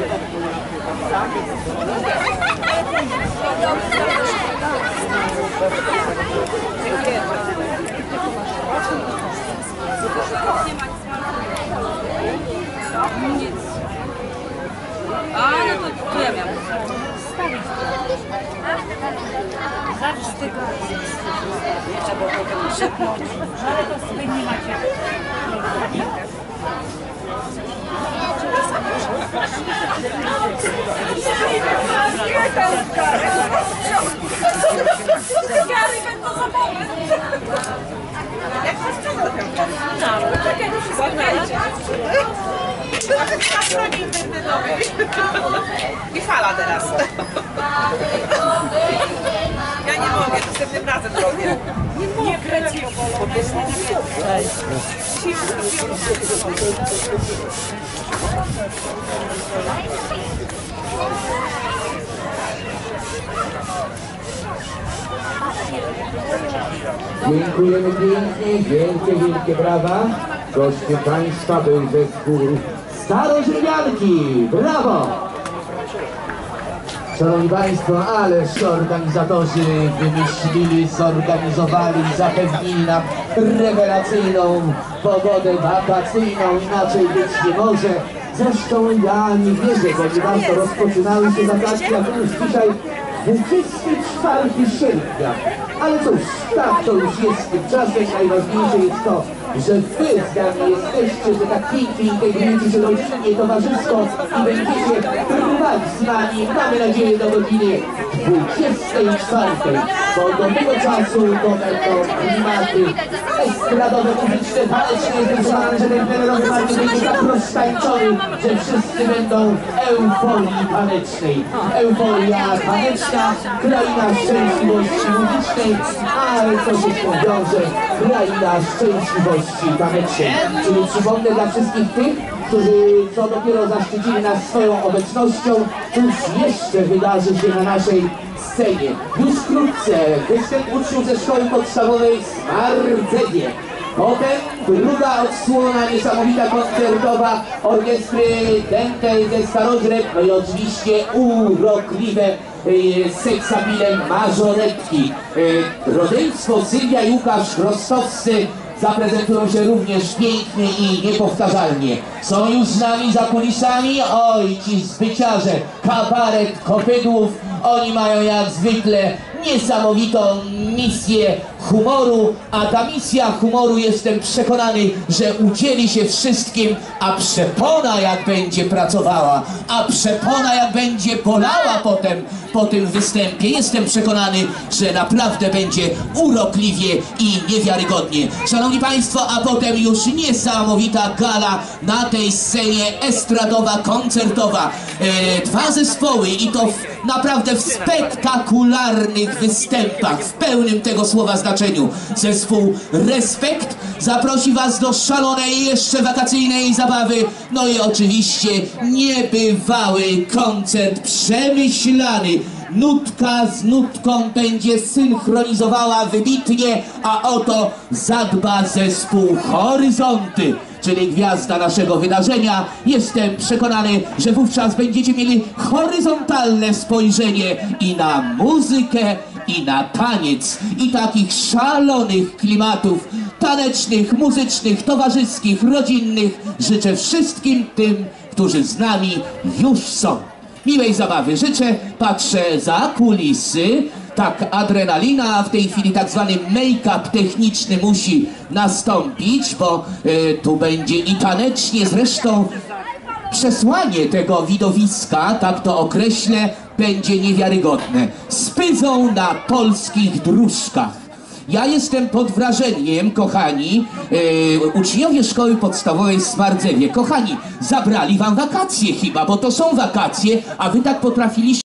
tatuś. A, no to, to ja miałam. Zawsze tego szepnąć. Ale to sobie nie macie. Gary będą za moment. Jak to sprzedał ten czekajcie. Na stronie internetowej. I fala teraz. Ja nie mogę, następnym razem robię. Nie mogę. kręci Dziękujemy pięknie, wielkie, wielkie brawa. Gościem Państwa był zespół Starożymianki. Brawo! Szanowni Państwo, ależ organizatorzy wymyślili, zorganizowali, zapewnili nam rewelacyjną pogodę wakacyjną, inaczej być nie może. Zresztą ja nie wierzę, ponieważ to rozpoczynały się wakacje, a to już dzisiaj 24 sierpnia. Ale cóż, tak to już jest tymczasem. Najważniejsze jest to, że wy z nami jesteście, że tak pięknie integrujecie się rodzinnie, towarzysko i będziecie trwać z nami, mamy nadzieję, do godziny 24, bo do tego czasu to będą klimaty estradowe, taneczne. Jestem przekonany, że plenerowy market będzie tak roztańczony, że wszyscy będą euforii tanecznej. Euforia taneczna, kraina szczęśliwości muzycznej, ale co się tym wiąże? Kraina szczęśliwości tanecznej. Czyli przypomnę dla wszystkich tych, którzy co dopiero zaszczycili nas swoją obecnością, cóż jeszcze wydarzy się na naszej scenie. Już wkrótce występ uczniów ze szkoły podstawowej Smardzenie. Potem druga odsłona niesamowita koncertowa orkiestry Dentej ze Staroźreb, no i oczywiście urokliwe e, seksabilem mażoretki. E, rodzeństwo Sylwia i Łukasz Rostowscy zaprezentują się również pięknie i niepowtarzalnie. Są już z nami za kulisami, oj ci zbyciarze, kabaret kopydłów, oni mają jak zwykle niesamowitą misję humoru, a ta misja humoru jestem przekonany, że udzieli się wszystkim, a przepona jak będzie pracowała, a przepona jak będzie bolała potem po tym występie, jestem przekonany, że naprawdę będzie urokliwie i niewiarygodnie. Szanowni Państwo, a potem już niesamowita gala na tej scenie estradowa, koncertowa. E, dwa zespoły i to w, naprawdę w spektakularnych występach, w pełnym tego słowa znaczeniu. Zespół Respekt zaprosi Was do szalonej jeszcze wakacyjnej zabawy. No i oczywiście niebywały koncert przemyślany. Nutka z nutką będzie synchronizowała wybitnie, a oto zadba zespół Horyzonty czyli gwiazda naszego wydarzenia. Jestem przekonany, że wówczas będziecie mieli horyzontalne spojrzenie i na muzykę, i na taniec, i takich szalonych klimatów tanecznych, muzycznych, towarzyskich, rodzinnych. Życzę wszystkim tym, którzy z nami już są. Miłej zabawy życzę, patrzę za kulisy, tak adrenalina, a w tej chwili tak zwany make-up techniczny musi nastąpić, bo y, tu będzie i tanecznie, zresztą przesłanie tego widowiska, tak to określę, będzie niewiarygodne. Spyzą na polskich dróżkach. Ja jestem pod wrażeniem, kochani, e, uczniowie szkoły podstawowej w Smardzewie. Kochani, zabrali wam wakacje chyba, bo to są wakacje, a wy tak potrafiliście